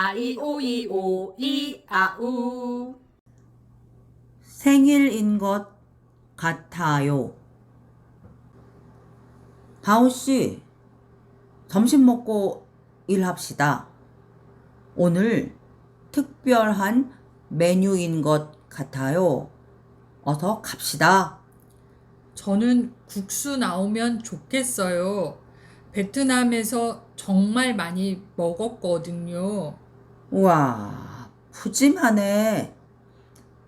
아이오이오 이아우 생일인 것 같아요. 다우 씨, 점심 먹고 일합시다. 오늘 특별한 메뉴인 것 같아요. 어서 갑시다. 저는 국수 나오면 좋겠어요. 베트남에서 정말 많이 먹었거든요. 우와, 푸짐하네.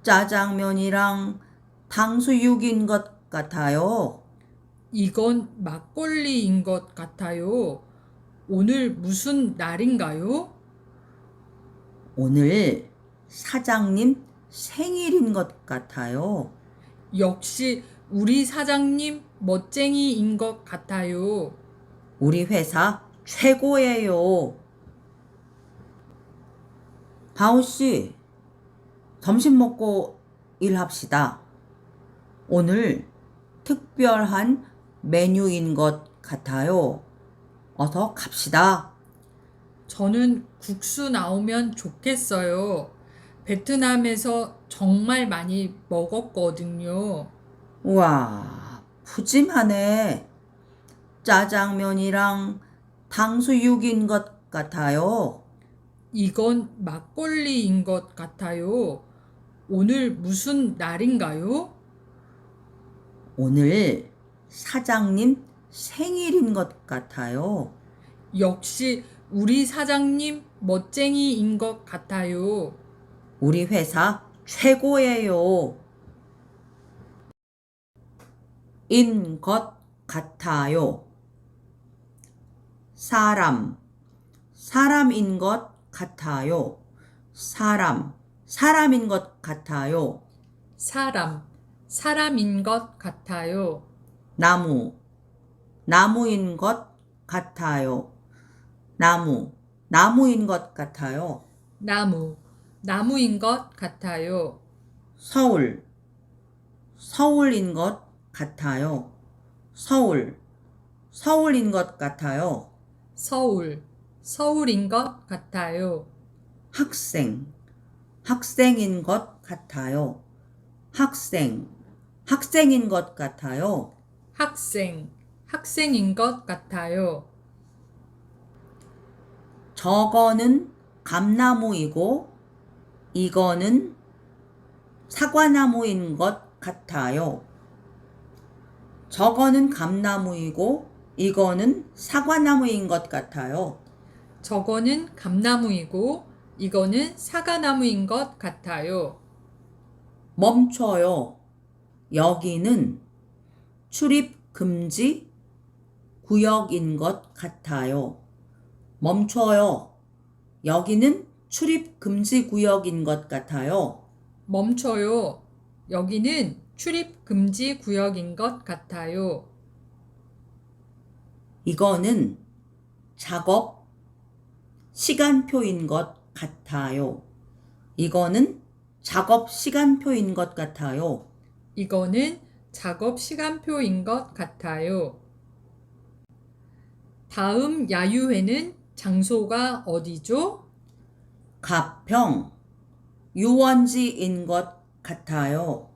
짜장면이랑 탕수육인 것 같아요. 이건 막걸리인 것 같아요. 오늘 무슨 날인가요? 오늘 사장님 생일인 것 같아요. 역시 우리 사장님 멋쟁이인 것 같아요. 우리 회사 최고예요. 바우 씨, 점심 먹고 일합시다. 오늘 특별한 메뉴인 것 같아요. 어서 갑시다. 저는 국수 나오면 좋겠어요. 베트남에서 정말 많이 먹었거든요. 우와, 푸짐하네. 짜장면이랑 탕수육인 것 같아요. 이건 막걸리인 것 같아요. 오늘 무슨 날인가요? 오늘 사장님 생일인 것 같아요. 역시 우리 사장님 멋쟁이인 것 같아요. 우리 회사 최고예요. 인 것 같아요. 사람, 사람인 것 같아요. 사람, 사람인 것 같아요. 사람, 사람인 것 같아요. 나무, 나무인 것 같아요. 나무, 나무인 것 같아요. 나무, 나무인 것 같아요. 서울, 서울인 것 같아요. 서울, 서울인 것 같아요. 서울, 서울인 것 같아요. 학생, 학생인 것 같아요. 학생, 학생인 것 같아요. 학생, 학생인 것 같아요. 저거는 감나무이고 이거는 사과나무인 것 같아요. 저거는 감나무이고 이거는 사과나무인 것 같아요. 저거는 감나무이고 이거는 사과나무인 것 같아요. 멈춰요. 여기는 출입 금지 구역인 것 같아요. 멈춰요. 여기는 출입 금지 구역인 것 같아요. 멈춰요. 여기는 출입 금지 구역인 것 같아요. 이거는 작업 시간표인 것 같아요. 이거는 작업 시간표인 것 같아요. 이거는 작업 시간표인 것 같아요. 다음 야유회는 장소가 어디죠? 가평 유원지인 것 같아요.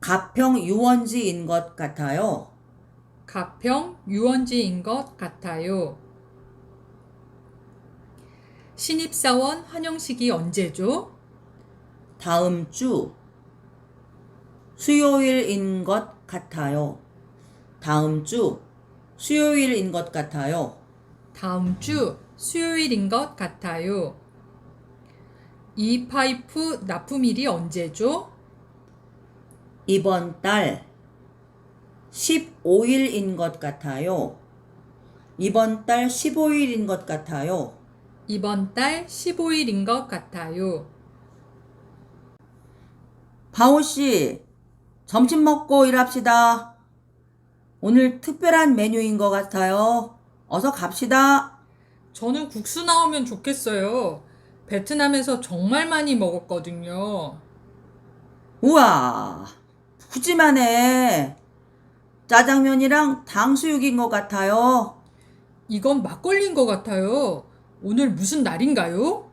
가평 유원지인 것 같아요. 가평 유원지인 것 같아요. 신입사원 환영식이 언제죠? 다음 주 수요일인 것 같아요. 다음 주 수요일인 것 같아요. 다음 주 수요일인 것 같아요. 이 파이프 납품일이 언제죠? 이번 달 15일인 것 같아요. 이번 달 15일인 것 같아요. 이번 달 15일인 것 같아요. 바오 씨, 점심 먹고 일합시다. 오늘 특별한 메뉴인 것 같아요. 어서 갑시다. 저는 국수 나오면 좋겠어요. 베트남에서 정말 많이 먹었거든요. 우와, 푸짐하네. 짜장면이랑 탕수육인 것 같아요. 이건 막걸리인 것 같아요. 오늘 무슨 날인가요?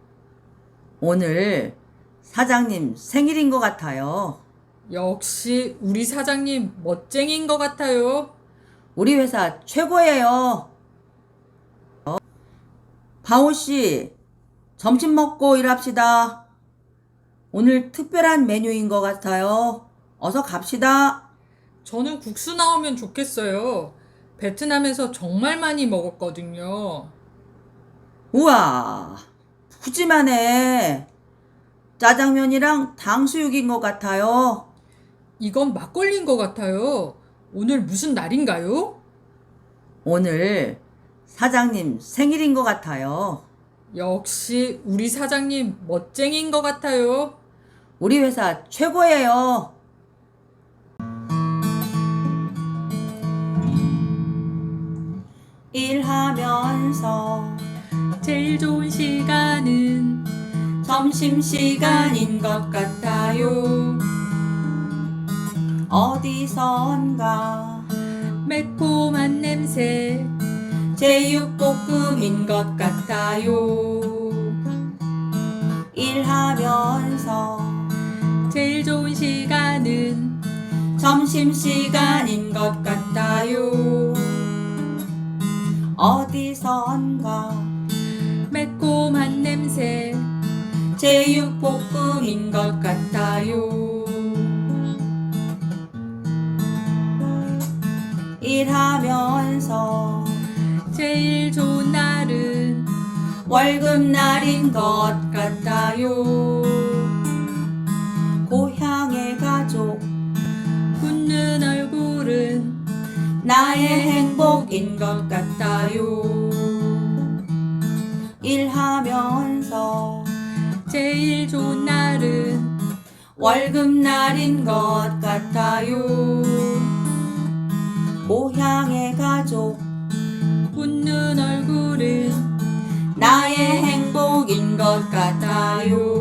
오늘 사장님 생일인 것 같아요. 역시 우리 사장님 멋쟁이인 것 같아요. 우리 회사 최고예요. 어? 바오 씨, 점심 먹고 일합시다. 오늘 특별한 메뉴인 것 같아요. 어서 갑시다. 저는 국수 나오면 좋겠어요. 베트남에서 정말 많이 먹었거든요. 우와, 푸짐하네. 짜장면이랑 탕수육인 것 같아요. 이건 막걸리인 것 같아요. 오늘 무슨 날인가요? 오늘 사장님 생일인 것 같아요. 역시 우리 사장님 멋쟁이인 것 같아요. 우리 회사 최고예요. 일하면서 제일 좋은 시간은 점심시간인 것 같아요. 어디선가 매콤한 냄새 제육볶음인 것 같아요. 일하면서 제일 좋은 시간은 점심시간인 것 같아요. 어디선가 제육볶음인 것 같아요. 일하면서 제일 좋은 날은 월급날인 것 같아요. 고향의 가족, 웃는 얼굴은 나의 행복인 것 같아요. 월급날인 것 같아요. 고향의 가족, 웃는 얼굴은 나의 행복인 것 같아요.